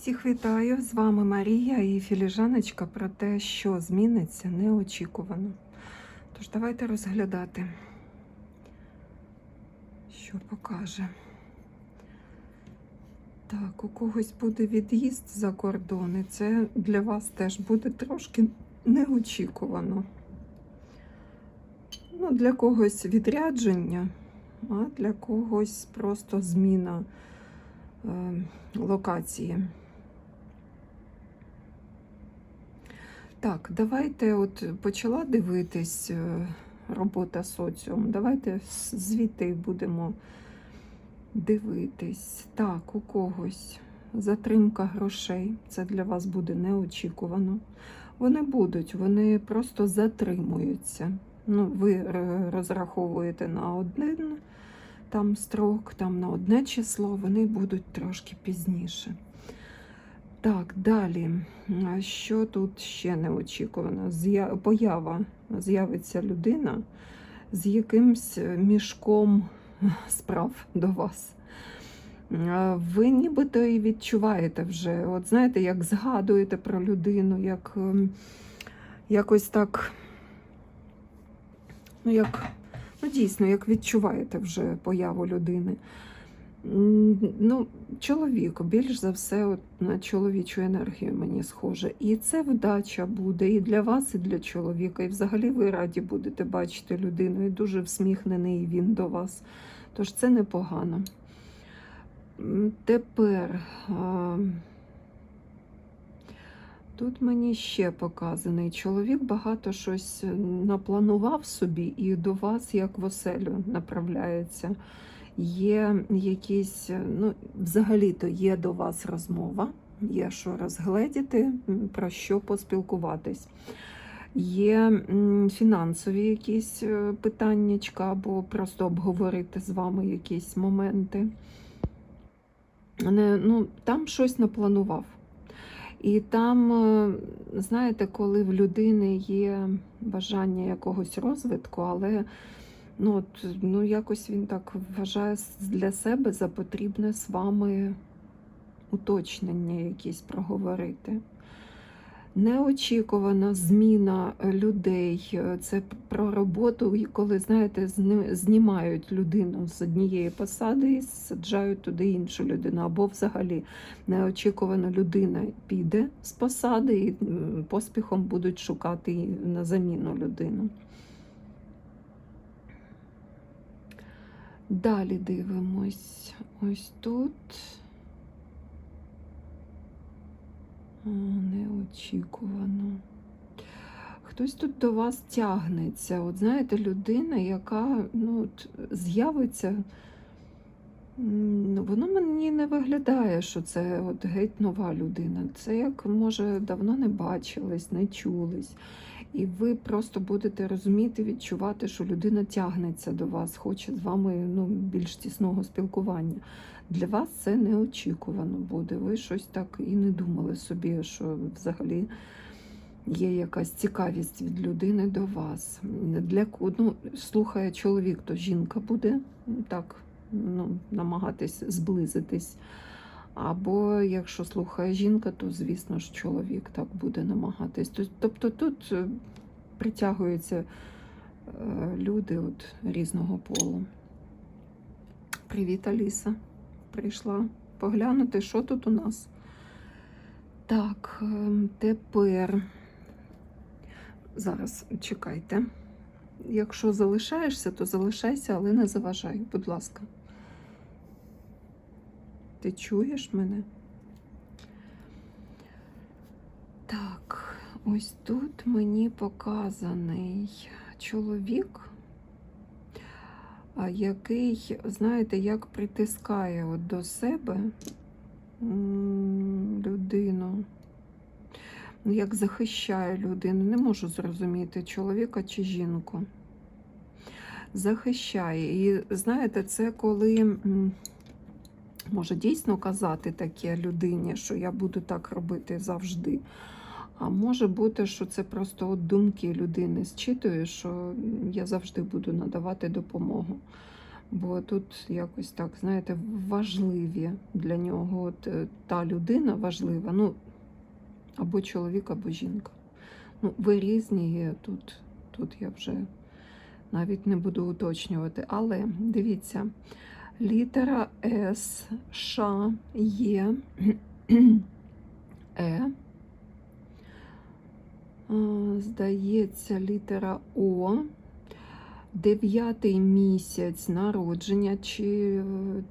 Всіх вітаю! З вами Марія і філіжаночка про те, що зміниться неочікувано. Тож давайте розглядати, що покаже. Так, у когось буде від'їзд за кордон, і це для вас теж буде трошки неочікувано. Ну, для когось відрядження, а для когось просто зміна е, локації. Так, давайте от почала дивитись е, робота соціум. Давайте звідти будемо дивитись. Так, у когось затримка грошей. Це для вас буде неочікувано. Вони будуть, вони просто затримуються. Ну, ви е, розраховуєте на один там строк, там на одне число, вони будуть трошки пізніше. Так, далі. Що тут ще неочікувано? Поява з'явиться людина з якимсь е, мішком справ до вас. Ви нібито і відчуваєте вже, от знаєте, як згадуєте про людину, як ем, якось так, ну як, ну дійсно, як відчуваєте вже появу людини. Ну, чоловік, більш за все, от на чоловічу енергію мені схоже. І це вдача буде і для вас, і для чоловіка. І взагалі ви раді будете бачити людину, і дуже всміхнений він до вас. Тож це непогано. Тепер тут мені ще показаний чоловік багато щось напланував собі і до вас, як в оселю, направляється є якісь, ну, взагалі-то є до вас розмова, є що розгледіти, про що поспілкуватись. Є фінансові якісь е, питаннячка, або просто обговорити з вами якісь моменти. Не, ну, там щось напланував. І там, е, знаєте, коли в людини є бажання якогось розвитку, але Ну, от, ну, якось він так вважає для себе за потрібне з вами уточнення якісь проговорити. Неочікувана зміна людей. е, Це про роботу, коли, знаєте, знімають людину з однієї посади і саджають туди іншу людину. Або взагалі неочікувана людина піде з посади і поспіхом будуть шукати на заміну людину. Далі дивимось. Ось тут. Неочікувано. Хтось тут до вас тягнеться. От знаєте, людина, яка ну, з'явиться. Воно мені не виглядає, що це от геть нова людина. Це як, може, давно не бачились, не чулись. І ви просто будете розуміти, відчувати, що людина тягнеться до вас, хоче з вами ну, більш тісного спілкування. Для вас це неочікувано буде. Ви щось так і не думали собі, що взагалі є якась цікавість від людини до вас. Для ну, слухає чоловік, то жінка буде так ну, намагатись зблизитись. Або якщо слухає жінка, то звісно ж чоловік так буде намагатись. Тобто тут е, притягуються е, люди от різного полу. Привіт, Аліса. Прийшла поглянути, що тут у нас. Так, ем, тепер зараз чекайте. Якщо залишаєшся, то залишайся, але не заважай, будь ласка. Ти чуєш мене? Так, ось тут мені показаний чоловік, який, знаєте, як притискає от до себе людину, Ну, як захищає людину. Не можу зрозуміти, чоловіка чи жінку. Захищає. І знаєте, це коли. Може дійсно казати таке людині, що я буду так робити завжди. А може бути, що це просто от думки людини зчитує, що я завжди буду надавати допомогу. Бо тут якось так, знаєте, важливі для нього. От е, та людина важлива, ну, або чоловік, або жінка. Ну, ви різні є тут, тут я вже навіть не буду уточнювати. Але дивіться, літера С, Ш, Є, Е. Здається, літера О. Дев'ятий місяць народження, чи е,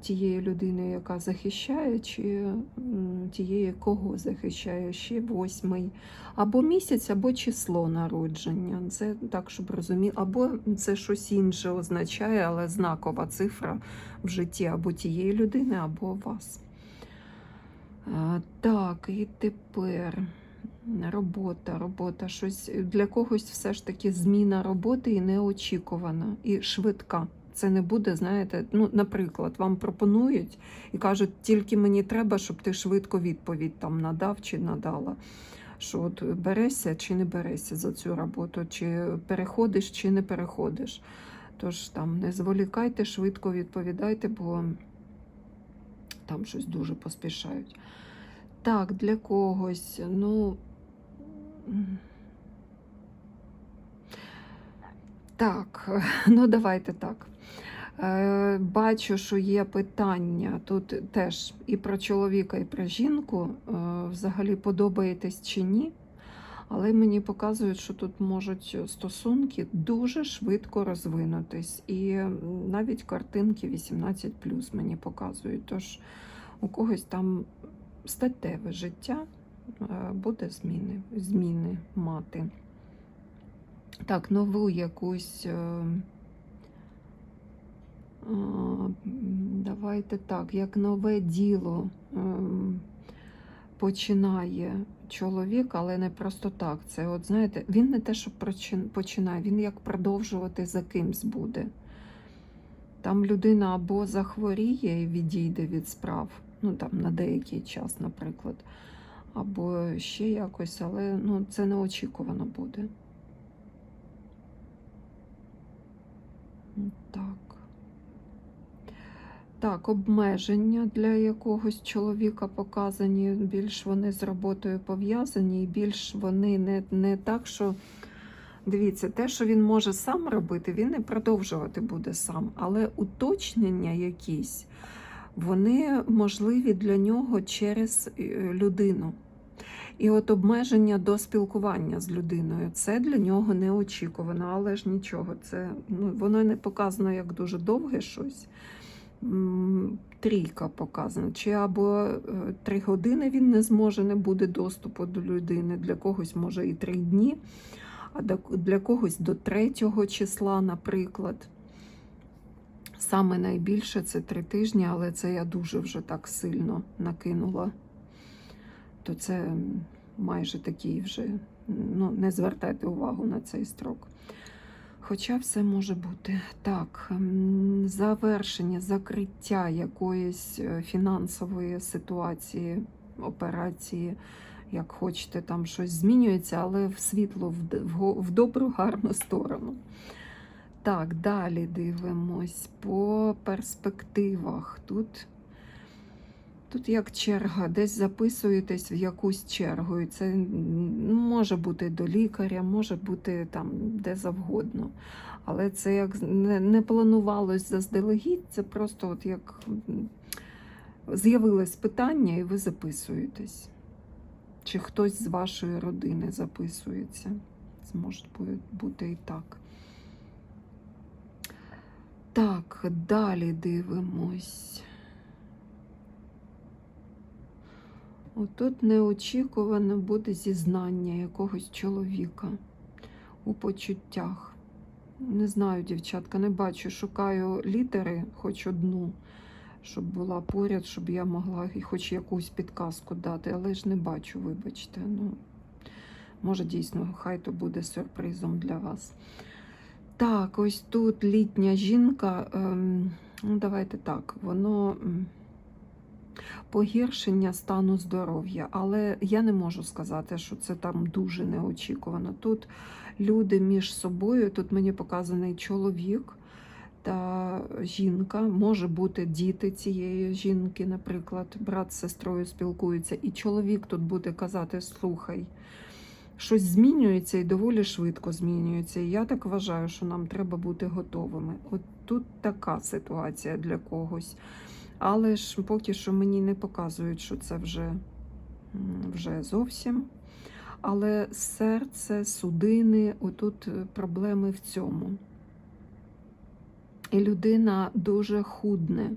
тієї людини, яка захищає, чи тієї, кого захищає, ще восьмий. Або місяць, або число народження. Це так, щоб розуміти, або це щось інше означає, але знакова цифра в житті або тієї людини, або вас. Так, і тепер. Робота, робота, щось для когось все ж таки зміна роботи і неочікувана, і швидка. Це не буде, знаєте, ну, наприклад, вам пропонують і кажуть, тільки мені треба, щоб ти швидко відповідь там надав чи надала. Що от берешся чи не берешся за цю роботу, чи переходиш, чи не переходиш. Тож там не зволікайте, швидко відповідайте, бо там щось дуже поспішають. Так, для когось, ну. Так, ну давайте так. Е, Бачу, що є питання тут теж і про чоловіка, і про жінку. Е, Взагалі подобаєтесь чи ні. Але мені показують, що тут можуть стосунки дуже швидко розвинутись. І навіть картинки 18 мені показують. Тож у когось там статеве життя буде зміни, зміни мати. Так, нову якусь. е, Давайте так, як нове діло ем, починає чоловік, але не просто так. Це, от знаєте, він не те, що починає, він як продовжувати за кимсь буде. Там людина або захворіє і відійде від справ, ну там на деякий час, наприклад, або ще якось, але ну, це неочікувано буде. Так. Так, обмеження для якогось чоловіка показані, більш вони з роботою пов'язані, і більш вони не, не так, що дивіться, те, що він може сам робити, він і продовжувати буде сам. Але уточнення якісь, вони можливі для нього через е, людину. І от обмеження до спілкування з людиною це для нього неочікувано, але ж нічого. Це ну, воно не показано як дуже довге щось. Трійка показана. Чи або е, три години він не зможе, не буде доступу до людини. Для когось може і три дні, а для когось до третього числа, наприклад. Саме найбільше це три тижні, але це я дуже вже так сильно накинула. То це майже такий вже, ну, не звертайте увагу на цей строк. Хоча все може бути. Так, завершення, закриття якоїсь е, фінансової ситуації, операції, як хочете, там щось змінюється, але в світло, в, добру, гарну сторону. Так, далі дивимось по перспективах. Тут, тут як черга, десь записуєтесь в якусь чергу. І це може бути до лікаря, може бути там де завгодно. Але це як не, не планувалось заздалегідь, це просто от як з'явилось питання, і ви записуєтесь. Чи хтось з вашої родини записується. Це може бути і так. Так, далі дивимось. Отут неочікувано буде зізнання якогось чоловіка у почуттях. Не знаю, дівчатка, не бачу. Шукаю літери, хоч одну, щоб була поряд, щоб я могла хоч якусь підказку дати, але ж не бачу, вибачте. Ну, може, дійсно, хай то буде сюрпризом для вас. Так, ось тут літня жінка. Ем, ну, давайте так, воно погіршення стану здоров'я, але я не можу сказати, що це там дуже неочікувано. Тут люди між собою, тут мені показаний чоловік, та жінка, може бути діти цієї жінки, наприклад, брат з сестрою спілкуються, і чоловік тут буде казати: слухай, щось змінюється і доволі швидко змінюється. І я так вважаю, що нам треба бути готовими. От тут така ситуація для когось. Але ж поки що мені не показують, що це вже, вже зовсім. Але серце, судини, отут е, проблеми в цьому. І людина дуже худне.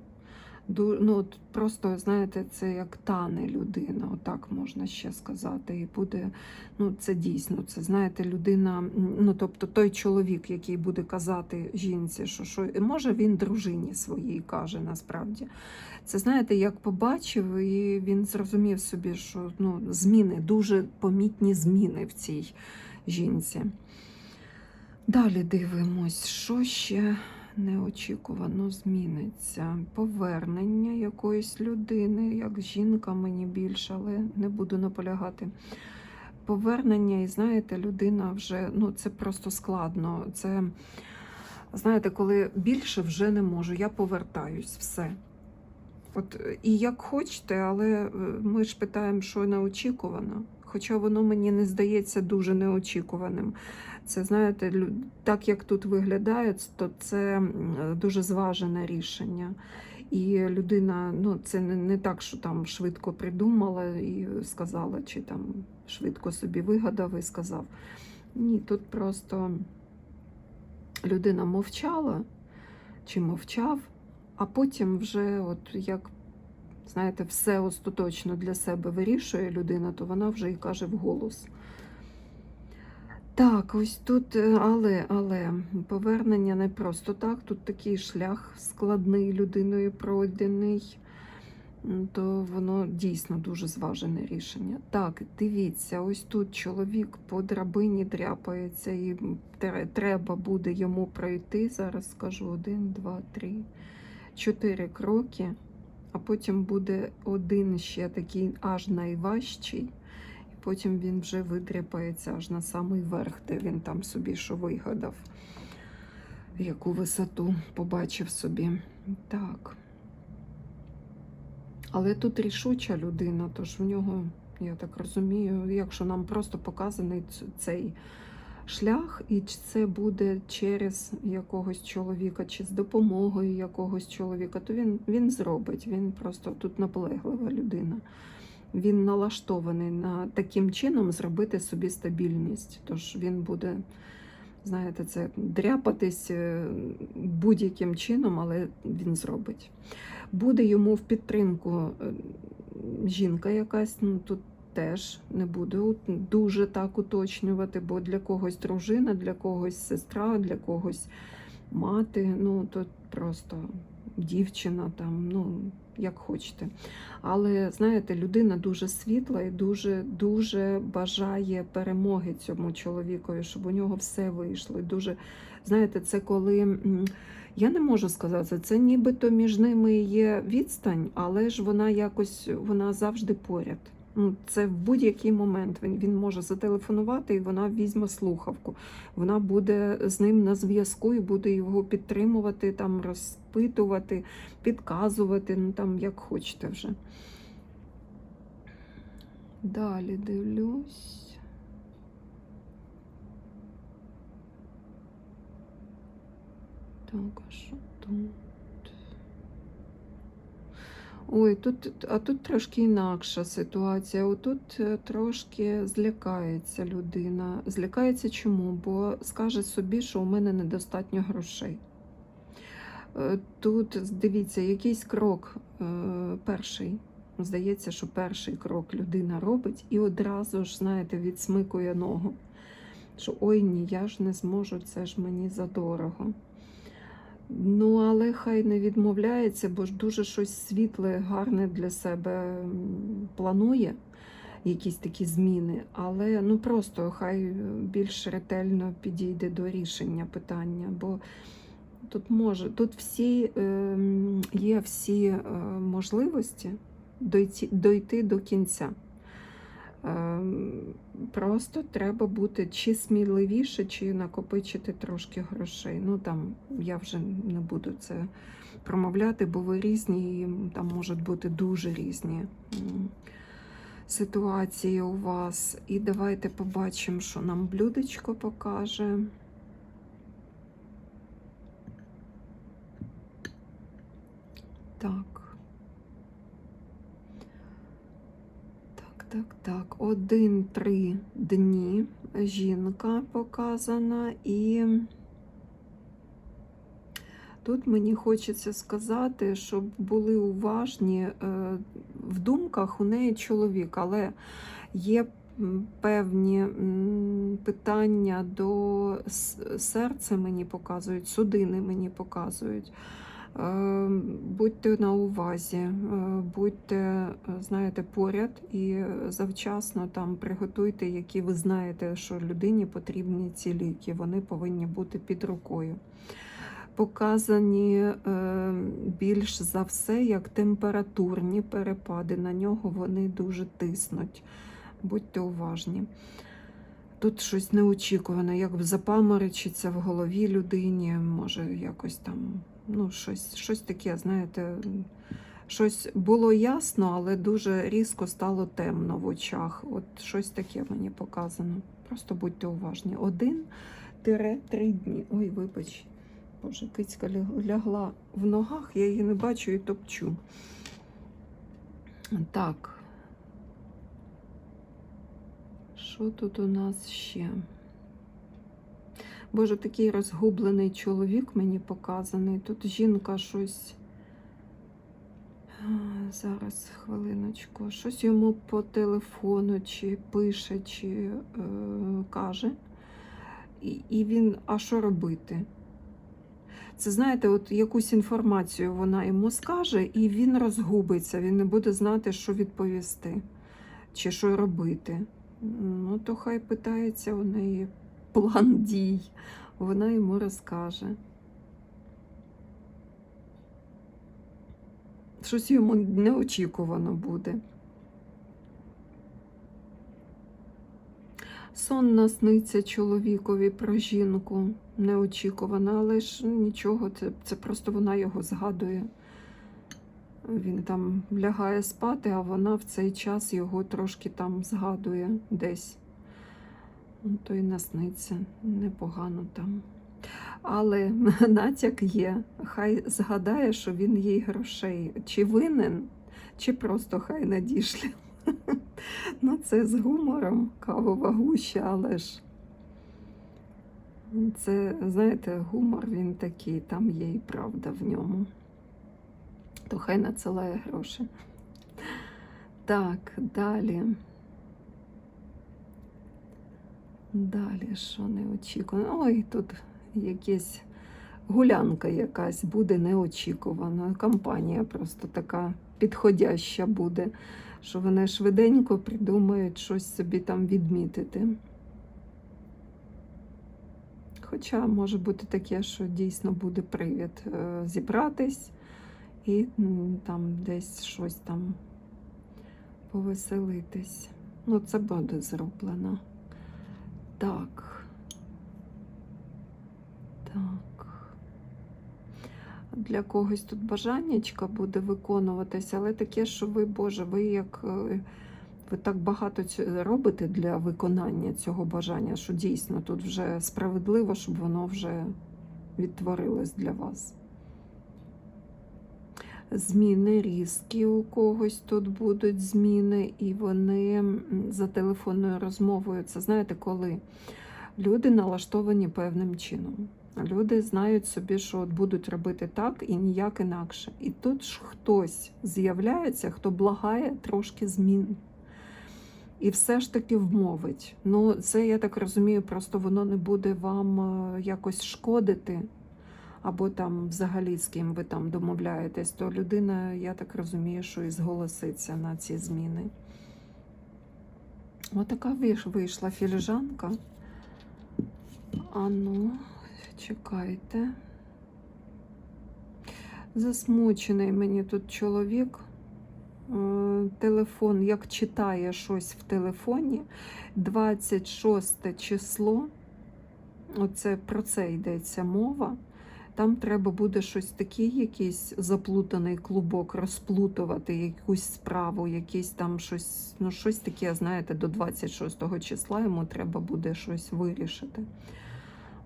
Ну, просто, знаєте, це як тане людина, отак можна ще сказати. І буде, ну, це дійсно, це знаєте, людина, ну тобто той чоловік, який буде казати жінці, що, що може він дружині своїй каже насправді. Це знаєте, як побачив, і він зрозумів собі, що ну, зміни, дуже помітні зміни в цій жінці. Далі дивимось, що ще неочікувано зміниться. Повернення якоїсь людини, як жінка мені більше, але не буду наполягати. Повернення, і знаєте, людина вже ну це просто складно. Це знаєте, коли більше вже не можу, я повертаюсь, все. От і як хочете, але е, ми ж питаємо, що неочікувано. Хоча воно мені не здається дуже неочікуваним. Це знаєте, так як тут виглядає, то це дуже зважене рішення. І людина, ну це не, не так, що там швидко придумала і сказала, чи там швидко собі вигадав і сказав. Ні, тут просто людина мовчала чи мовчав, а потім вже, от як знаєте, все остаточно для себе вирішує людина, то вона вже і каже вголос. Так, ось тут, е, але, але повернення не просто так. Тут такий шлях складний людиною пройдений, то воно дійсно дуже зважене рішення. Так, дивіться, ось тут чоловік по драбині дряпається, і треба буде йому пройти. Зараз скажу один, два, три, чотири кроки, а потім буде один ще такий аж найважчий. І потім він вже видряпається аж на самий верх, де він там собі що вигадав, яку висоту побачив собі. Так. Але тут рішуча людина, тож в нього, я так розумію, якщо нам просто показаний цей шлях, і це буде через якогось чоловіка, чи з допомогою якогось чоловіка, то він, він зробить. Він просто тут наполеглива людина. Він налаштований на таким чином зробити собі стабільність. Тож він буде, знаєте, це дряпатись е, будь-яким чином, але він зробить. Буде йому в підтримку е, жінка якась, ну тут теж не буду дуже так уточнювати, бо для когось дружина, для когось сестра, для когось мати. Ну тут просто дівчина, там, ну як хочете. Але знаєте, людина дуже світла і дуже дуже бажає перемоги цьому чоловікові, щоб у нього все вийшло. І дуже, знаєте, це коли. я не можу сказати, це нібито між ними є відстань, але ж вона якось вона завжди поряд. Це в будь-який момент він, він може зателефонувати, і вона візьме слухавку. Вона буде з ним на зв'язку і буде його підтримувати, там розпитувати, підказувати, ну там як хочете вже. Далі дивлюсь. Так, а що тут? Ой, тут, а тут трошки інакша ситуація. Отут е, трошки злякається людина. Злякається чому? Бо скаже собі, що у мене недостатньо грошей. Е, Тут, дивіться, якийсь крок е, перший. Здається, що перший крок людина робить і одразу ж, знаєте, відсмикує ногу. Що ой ні, я ж не зможу, це ж мені задорого. Ну, але хай не відмовляється, бо ж дуже щось світле, гарне для себе планує, якісь такі зміни. Але ну просто хай більш ретельно підійде до рішення питання. Бо тут може, тут всі ем, є всі е, можливості дойти, дойти до кінця. Ем, Просто треба бути чи сміливіше, чи накопичити трошки грошей. Ну там я вже не буду це промовляти, бо ви різні, і там можуть бути дуже різні ситуації у вас. І давайте побачимо, що нам блюдечко покаже. Так. Так, так. Один-три дні жінка показана, і тут мені хочеться сказати, щоб були уважні е, в думках у неї чоловік, але є певні питання до серця мені показують, судини мені показують. Е, Будьте на увазі, е, будьте, е, знаєте, поряд і завчасно там приготуйте, які ви знаєте, що людині потрібні ці ліки. Вони повинні бути під рукою. Показані більш за все як температурні перепади. На нього вони дуже тиснуть. Будьте уважні. Тут щось неочікуване, як запаморочиться в голові людині, може якось там, ну, щось, щось таке, знаєте, щось було ясно, але дуже різко стало темно в очах. От щось таке мені показано. Просто будьте уважні. Один-три дні. Ой, вибач. Боже, кицька лягла в ногах, я її не бачу і топчу. Так. Що тут у нас ще? Боже, такий розгублений чоловік мені показаний. Тут жінка щось. Зараз хвилиночку. Щось йому по телефону чи пише, чи е, каже. І, і він, а що робити? Це знаєте, от якусь інформацію вона йому скаже, і він розгубиться, він не буде знати, що відповісти, чи що робити. Ну, то хай питається у неї план дій, вона йому розкаже. Щось йому неочікувано буде. Сон насниться чоловікові про жінку неочікувано, але ж нічого, це, це просто вона його згадує. Він там лягає спати, а вона в цей час його трошки там згадує десь. Ну, То й насниться непогано там. Але натяк є. Хай згадає, що він їй грошей чи винен, чи просто хай надішле. Ну, це з гумором кавова гуща, але ж це, знаєте, гумор він такий, там є і правда в ньому. То хай надсилає гроші. Так, далі. Далі, що не очікувано? Ой, тут якась гулянка якась буде неочікувана. Компанія просто така підходяща буде, що вони швиденько придумають щось собі там відмітити. Хоча може бути таке, що дійсно буде привід е, зібратись і там десь щось там повеселитись. Ну, це буде зроблено. Так. Так. Для когось тут бажаннячка буде виконуватися, але таке, що ви, Боже, ви як е, ви так багато робите для виконання цього бажання, що дійсно тут вже справедливо, щоб воно вже відтворилось для вас. Зміни різкі у когось тут будуть зміни, і вони за телефонною розмовою. Це знаєте, коли люди налаштовані певним чином. Люди знають собі, що от будуть робити так і ніяк інакше. І тут ж хтось з'являється, хто благає трошки змін. І все ж таки вмовить. Ну, це, я так розумію, просто воно не буде вам е, якось шкодити, або там взагалі з ким ви там домовляєтесь, то людина, я так розумію, що і зголоситься на ці зміни. Отака вийшла філіжанка. А ну, чекайте. Засмучений мені тут чоловік. е, телефон, як читає щось в телефоні. 26 число, оце про це йдеться мова. Там треба буде щось такий, якийсь заплутаний клубок, розплутувати якусь справу, якийсь там щось, ну щось таке, знаєте, до 26 числа йому треба буде щось вирішити.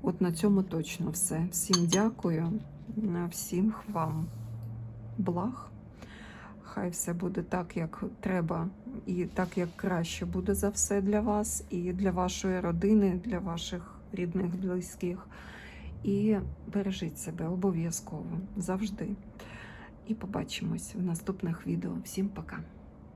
От на цьому точно все. Всім дякую, всім вам благ. Хай все буде так, як треба, і так, як краще буде за все для вас, і для вашої родини, для ваших рідних, близьких. І бережіть себе обов'язково завжди. І побачимось в наступних відео. Всім пока!